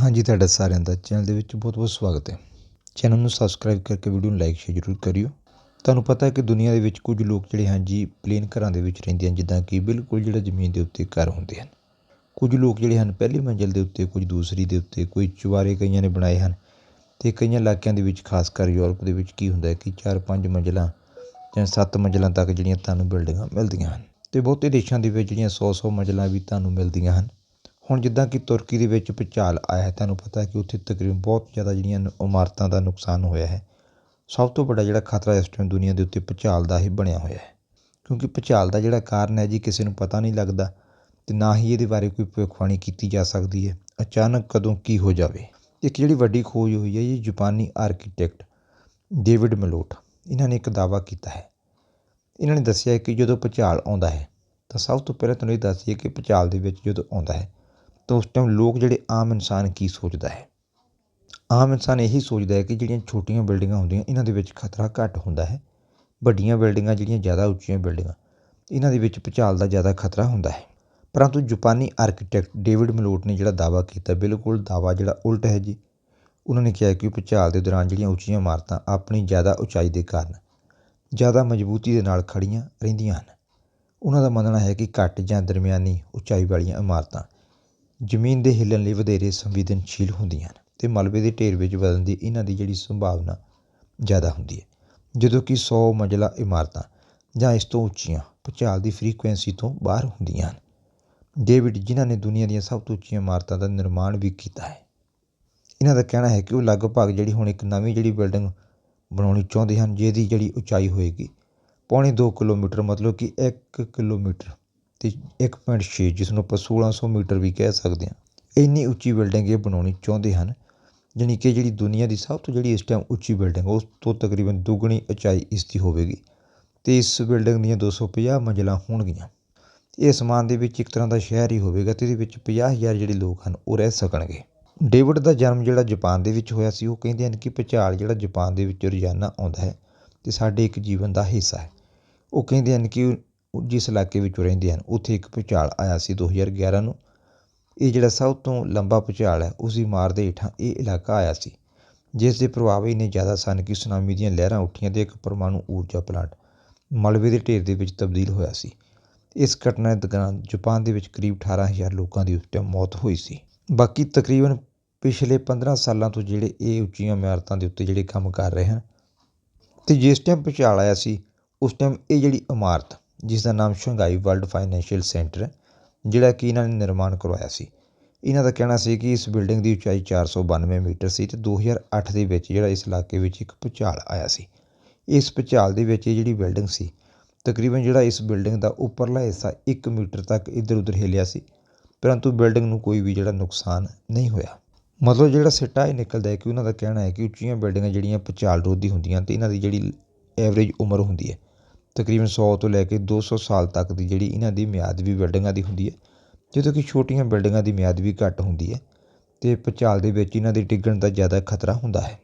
ਹਾਂਜੀ, ਤੁਹਾਡਾ ਸਾਰਿਆਂ ਦਾ ਚੈਨਲ ਦੇ ਵਿੱਚ ਬਹੁਤ ਬਹੁਤ ਸਵਾਗਤ ਹੈ। ਚੈਨਲ ਨੂੰ ਸਬਸਕ੍ਰਾਈਬ ਕਰਕੇ ਵੀਡੀਓ ਨੂੰ ਲਾਈਕ ਸ਼ੇਅਰ ਜ਼ਰੂਰ ਕਰਿਓ। ਤੁਹਾਨੂੰ ਪਤਾ ਹੈ ਕਿ ਦੁਨੀਆ ਦੇ ਵਿੱਚ ਕੁਝ ਲੋਕ ਜਿਹੜੇ ਹਨ ਜੀ ਪਲੇਨ ਘਰਾਂ ਦੇ ਵਿੱਚ ਰਹਿੰਦੇ ਹਨ, ਜਿੱਦਾਂ ਕਿ ਬਿਲਕੁਲ ਜਿਹੜਾ ਜ਼ਮੀਨ ਦੇ ਉੱਤੇ ਘਰ ਹੁੰਦੇ ਹਨ। ਕੁਝ ਲੋਕ ਜਿਹੜੇ ਹਨ, ਪਹਿਲੀ ਮੰਜ਼ਿਲ ਦੇ ਉੱਤੇ, ਕੁਝ ਦੂਸਰੀ ਦੇ ਉੱਤੇ, ਕੋਈ ਚੁਬਾਰੇ ਕਈਆਂ ਨੇ ਬਣਾਏ ਹਨ ਅਤੇ ਕਈਆਂ ਇਲਾਕਿਆਂ ਦੇ ਵਿੱਚ, ਖਾਸ ਕਰ ਯੂਰਪ ਦੇ ਵਿੱਚ ਕੀ ਹੁੰਦਾ ਹੈ ਕਿ ਚਾਰ ਪੰਜ ਮੰਜ਼ਿਲਾਂ ਜਾਂ ਸੱਤ ਮੰਜ਼ਿਲਾਂ ਤੱਕ ਜਿਹੜੀਆਂ ਤੁਹਾਨੂੰ ਬਿਲਡਿੰਗਾਂ ਮਿਲਦੀਆਂ ਹਨ ਅਤੇ ਬਹੁਤੇ ਦੇਸ਼ਾਂ ਦੇ ਵਿੱਚ ਜਿਹੜੀਆਂ ਸੌ ਸੌ ਮੰਜ਼ਿਲਾਂ ਵੀ ਤੁਹਾਨੂੰ ਮਿਲਦੀਆਂ ਹਨ। ਹੁਣ ਜਿੱਦਾਂ ਕਿ ਤੁਰਕੀ ਦੇ ਵਿੱਚ ਭੂਚਾਲ ਆਇਆ ਹੈ, ਤੁਹਾਨੂੰ ਪਤਾ ਹੈ ਕਿ ਉੱਥੇ ਤਕਰੀਬਨ ਬਹੁਤ ਜ਼ਿਆਦਾ ਜਿਹੜੀਆਂ ਇਮਾਰਤਾਂ ਦਾ ਨੁਕਸਾਨ ਹੋਇਆ ਹੈ। ਸਭ ਤੋਂ ਵੱਡਾ ਜਿਹੜਾ ਖਤਰਾ ਇਸ ਟਾਈਮ ਦੁਨੀਆ ਦੇ ਉੱਤੇ ਭੂਚਾਲ ਦਾ ਹੀ ਬਣਿਆ ਹੋਇਆ ਹੈ। ਕਿਉਂਕਿ ਭੂਚਾਲ ਦਾ ਜਿਹੜਾ ਕਾਰਨ ਹੈ ਜੀ, ਕਿਸੇ ਨੂੰ ਪਤਾ ਨਹੀਂ ਲੱਗਦਾ ਅਤੇ ਨਾ ਹੀ ਇਹਦੇ ਬਾਰੇ ਕੋਈ ਭਵਿੱਖਬਾਣੀ ਕੀਤੀ ਜਾ ਸਕਦੀ ਹੈ। ਅਚਾਨਕ ਕਦੋਂ ਕੀ ਹੋ ਜਾਵੇ? ਇੱਕ ਜਿਹੜੀ ਵੱਡੀ ਖੋਜ ਹੋਈ ਹੈ ਜੀ, ਜਾਪਾਨੀ ਆਰਕੀਟੈਕਟ ਡੇਵਿਡ ਮਲੋਟ, ਇਹਨਾਂ ਨੇ ਇੱਕ ਦਾਅਵਾ ਕੀਤਾ ਹੈ। ਇਹਨਾਂ ਨੇ ਦੱਸਿਆ ਕਿ ਜਦੋਂ ਭੂਚਾਲ ਆਉਂਦਾ ਹੈ, ਤਾਂ ਸਭ ਤੋਂ ਪਹਿਲਾਂ ਤੁਹਾਨੂੰ ਇਹ ਦੱਸੀਏ ਕਿ ਭੂਚਾਲ ਦੇ ਵਿੱਚ ਜਦੋਂ ਆਉਂਦਾ ਹੈ ਤਾਂ ਉਸ ਟਾਈਮ ਲੋਕ ਜਿਹੜੇ ਆਮ ਇਨਸਾਨ ਕੀ ਸੋਚਦਾ ਹੈ? ਆਮ ਇਨਸਾਨ ਇਹੀ ਸੋਚਦਾ ਹੈ ਕਿ ਜਿਹੜੀਆਂ ਛੋਟੀਆਂ ਬਿਲਡਿੰਗਾਂ ਹੁੰਦੀਆਂ, ਇਹਨਾਂ ਦੇ ਵਿੱਚ ਖਤਰਾ ਘੱਟ ਹੁੰਦਾ ਹੈ। ਵੱਡੀਆਂ ਬਿਲਡਿੰਗਾਂ ਜਿਹੜੀਆਂ ਜ਼ਿਆਦਾ ਉੱਚੀਆਂ ਬਿਲਡਿੰਗਾਂ, ਇਹਨਾਂ ਦੇ ਵਿੱਚ ਭੂਚਾਲ ਦਾ ਜ਼ਿਆਦਾ ਖਤਰਾ ਹੁੰਦਾ ਹੈ। ਪਰੰਤੂ ਜਾਪਾਨੀ ਆਰਕੀਟੈਕਟ ਡੇਵਿਡ ਮਲੋਟ ਨੇ ਜਿਹੜਾ ਦਾਅਵਾ ਕੀਤਾ, ਬਿਲਕੁਲ ਦਾਅਵਾ ਜਿਹੜਾ ਉਲਟ ਹੈ ਜੀ। ਉਹਨਾਂ ਨੇ ਕਿਹਾ ਕਿ ਭੂਚਾਲ ਦੇ ਦੌਰਾਨ ਜਿਹੜੀਆਂ ਉੱਚੀਆਂ ਇਮਾਰਤਾਂ ਆਪਣੀ ਜ਼ਿਆਦਾ ਉਚਾਈ ਦੇ ਕਾਰਨ ਜ਼ਿਆਦਾ ਮਜ਼ਬੂਤੀ ਦੇ ਨਾਲ ਖੜੀਆਂ ਰਹਿੰਦੀਆਂ ਹਨ। ਉਹਨਾਂ ਦਾ ਮੰਨਣਾ ਹੈ ਕਿ ਘੱਟ ਜਾਂ ਦਰਮਿਆਨੀ ਉਚਾਈ ਵਾਲੀਆਂ ਇਮਾਰਤਾਂ ਜ਼ਮੀਨ ਦੇ ਹਿੱਲਣ ਲਈ ਵਧੇਰੇ ਸੰਵੇਦਨਸ਼ੀਲ ਹੁੰਦੀਆਂ ਹਨ ਅਤੇ ਮਲਬੇ ਦੇ ਢੇਰ ਵਿੱਚ ਵਧਣ ਦੀ ਇਹਨਾਂ ਦੀ ਜਿਹੜੀ ਸੰਭਾਵਨਾ ਜ਼ਿਆਦਾ ਹੁੰਦੀ ਹੈ। ਜਦੋਂ ਕਿ ਸੌ ਮੰਜ਼ਲਾ ਇਮਾਰਤਾਂ ਜਾਂ ਇਸ ਤੋਂ ਉੱਚੀਆਂ ਭੂਚਾਲ ਦੀ ਫ੍ਰੀਕੁਐਂਸੀ ਤੋਂ ਬਾਹਰ ਹੁੰਦੀਆਂ ਹਨ। ਡੇਵਿਡ ਜਿਨ੍ਹਾਂ ਨੇ ਦੁਨੀਆ ਦੀਆਂ ਸਭ ਤੋਂ ਉੱਚੀਆਂ ਇਮਾਰਤਾਂ ਦਾ ਨਿਰਮਾਣ ਵੀ ਕੀਤਾ ਹੈ, ਇਹਨਾਂ ਦਾ ਕਹਿਣਾ ਹੈ ਕਿ ਉਹ ਲਗਭਗ ਜਿਹੜੀ ਹੁਣ ਇੱਕ ਨਵੀਂ ਜਿਹੜੀ ਬਿਲਡਿੰਗ ਬਣਾਉਣੀ ਚਾਹੁੰਦੇ ਹਨ, ਜਿਹਦੀ ਜਿਹੜੀ ਉਚਾਈ ਹੋਏਗੀ, ਪੌਣੇ 2 ਕਿਲੋਮੀਟਰ ਮਤਲਬ ਕਿ 1 ਕਿਲੋਮੀਟਰ ਅਤੇ ਇੱਕ ਪੁਆਇੰਟ ਛੇ ਜਿਸ ਨੂੰ ਆਪਾਂ 1600 ਮੀਟਰ ਵੀ ਕਹਿ ਸਕਦੇ ਹਾਂ, ਇੰਨੀ ਉੱਚੀ ਬਿਲਡਿੰਗ ਇਹ ਬਣਾਉਣੀ ਚਾਹੁੰਦੇ ਹਨ, ਜਾਣੀ ਕਿ ਜਿਹੜੀ ਦੁਨੀਆ ਦੀ ਸਭ ਤੋਂ ਜਿਹੜੀ ਇਸ ਟਾਈਮ ਉੱਚੀ ਬਿਲਡਿੰਗ ਉਸ ਤੋਂ ਤਕਰੀਬਨ ਦੁੱਗਣੀ ਉਚਾਈ ਇਸ ਦੀ ਹੋਵੇਗੀ ਅਤੇ ਇਸ ਬਿਲਡਿੰਗ ਦੀਆਂ 250 ਮੰਜ਼ਿਲਾਂ ਹੋਣਗੀਆਂ। ਇਹ ਅਸਮਾਨ ਦੇ ਵਿੱਚ ਇੱਕ ਤਰ੍ਹਾਂ ਦਾ ਸ਼ਹਿਰ ਹੀ ਹੋਵੇਗਾ ਤੇ ਇਹਦੇ ਵਿੱਚ 50000 ਜਿਹੜੇ ਲੋਕ ਹਨ, ਉਹ ਰਹਿ ਸਕਣਗੇ। ਡੇਵਿਡ ਦਾ ਜਨਮ ਜਿਹੜਾ ਜਾਪਾਨ ਦੇ ਵਿੱਚ ਹੋਇਆ ਸੀ, ਉਹ ਕਹਿੰਦੇ ਹਨ ਕਿ ਭੂਚਾਲ ਜਿਹੜਾ ਜਾਪਾਨ ਦੇ ਵਿੱਚ ਰੋਜ਼ਾਨਾ ਆਉਂਦਾ ਹੈ, ਤੇ ਸਾਡੇ ਇੱਕ ਜੀਵਨ ਦਾ ਹਿੱਸਾ ਹੈ। ਉਹ ਕਹਿੰਦੇ ਹਨ ਕਿ ਜਿਸ ਇਲਾਕੇ ਵਿੱਚ ਉਹ ਰਹਿੰਦੇ ਹਨ, ਉੱਥੇ ਇੱਕ ਭੂਚਾਲ ਆਇਆ ਸੀ 2011 ਨੂੰ। ਇਹ ਜਿਹੜਾ ਸਭ ਤੋਂ ਲੰਬਾ ਭੂਚਾਲ ਹੈ ਉਸ ਦੀ ਮਾਰ ਦੇ ਹੇਠਾਂ ਇਹ ਇਲਾਕਾ ਆਇਆ ਸੀ, ਜਿਸ ਦੇ ਪ੍ਰਭਾਵ ਇੰਨੇ ਜ਼ਿਆਦਾ ਸਨ ਕਿ ਸੁਨਾਮੀ ਦੀਆਂ ਲਹਿਰਾਂ ਉੱਠੀਆਂ ਅਤੇ ਇੱਕ ਪਰਮਾਣੂ ਊਰਜਾ ਪਲਾਂਟ ਮਲਬੇ ਦੇ ਢੇਰ ਦੇ ਵਿੱਚ ਤਬਦੀਲ ਹੋਇਆ ਸੀ। ਇਸ ਘਟਨਾ ਦੌਰਾਨ ਜਾਪਾਨ ਦੇ ਵਿੱਚ ਕਰੀਬ 18000 ਲੋਕਾਂ ਦੀ ਉਸ ਟਾਈਮ ਮੌਤ ਹੋਈ ਸੀ। ਬਾਕੀ ਤਕਰੀਬਨ ਪਿਛਲੇ 15 ਸਾਲਾਂ ਤੋਂ ਜਿਹੜੇ ਇਹ ਉੱਚੀਆਂ ਇਮਾਰਤਾਂ ਦੇ ਉੱਤੇ ਜਿਹੜੇ ਕੰਮ ਕਰ ਰਹੇ ਹਨ, ਤੇ ਜਿਸ ਟਾਈਮ ਭੁਚਾਲ ਆਇਆ ਸੀ, ਉਸ ਟਾਈਮ ਇਹ ਜਿਹੜੀ ਇਮਾਰਤ ਜਿਸ ਦਾ ਨਾਮ ਸ਼ੰਘਾਈ ਵਰਲਡ ਫਾਈਨੈਂਸ਼ੀਅਲ ਸੈਂਟਰ ਹੈ, ਜਿਹੜਾ ਕਿ ਇਹਨਾਂ ਨੇ ਨਿਰਮਾਣ ਕਰਵਾਇਆ ਸੀ। ਇਹਨਾਂ ਦਾ ਕਹਿਣਾ ਸੀ ਕਿ ਇਸ ਬਿਲਡਿੰਗ ਦੀ ਉਚਾਈ 492 ਮੀਟਰ ਸੀ ਤੇ 2008 ਦੇ ਵਿੱਚ ਜਿਹੜਾ ਇਸ ਇਲਾਕੇ ਵਿੱਚ ਇੱਕ ਭੁਚਾਲ ਆਇਆ ਸੀ। ਇਸ ਭੂਚਾਲ ਦੇ ਵਿੱਚ ਇਹ ਜਿਹੜੀ ਬਿਲਡਿੰਗ ਸੀ, ਤਕਰੀਬਨ ਜਿਹੜਾ ਇਸ ਬਿਲਡਿੰਗ ਦਾ ਉੱਪਰਲਾ ਹਿੱਸਾ 1 ਮੀਟਰ ਤੱਕ ਇੱਧਰ ਉੱਧਰ ਹਿੱਲਿਆ ਸੀ, ਪਰੰਤੂ ਬਿਲਡਿੰਗ ਨੂੰ ਕੋਈ ਵੀ ਜਿਹੜਾ ਨੁਕਸਾਨ ਨਹੀਂ ਹੋਇਆ। ਮਤਲਬ ਜਿਹੜਾ ਸਿੱਟਾ ਇਹ ਨਿਕਲਦਾ ਹੈ ਕਿ ਉਹਨਾਂ ਦਾ ਕਹਿਣਾ ਹੈ ਕਿ ਉੱਚੀਆਂ ਬਿਲਡਿੰਗਾਂ ਜਿਹੜੀਆਂ ਭੂਚਾਲ ਰੋਧੀ ਹੁੰਦੀਆਂ ਤੇ ਇਹਨਾਂ ਦੀ ਜਿਹੜੀ ਐਵਰੇਜ ਉਮਰ ਹੁੰਦੀ ਹੈ ਤਕਰੀਬਨ 100 ਤੋਂ ਲੈ ਕੇ 200 ਸਾਲ ਤੱਕ ਦੀ ਜਿਹੜੀ ਇਹਨਾਂ ਦੀ ਮਿਆਦ ਵੀ ਬਿਲਡਿੰਗਾਂ ਦੀ ਹੁੰਦੀ ਹੈ ਜਦੋਂ ਕਿ ਛੋਟੀਆਂ ਬਿਲਡਿੰਗਾਂ ਦੀ ਮਿਆਦ ਵੀ ਘੱਟ ਹੁੰਦੀ ਹੈ ਅਤੇ ਭੂਚਾਲ ਦੇ ਵਿੱਚ ਇਹਨਾਂ ਦੇ ਡਿੱਗਣ ਦਾ ਜ਼ਿਆਦਾ ਖਤਰਾ ਹੁੰਦਾ ਹੈ।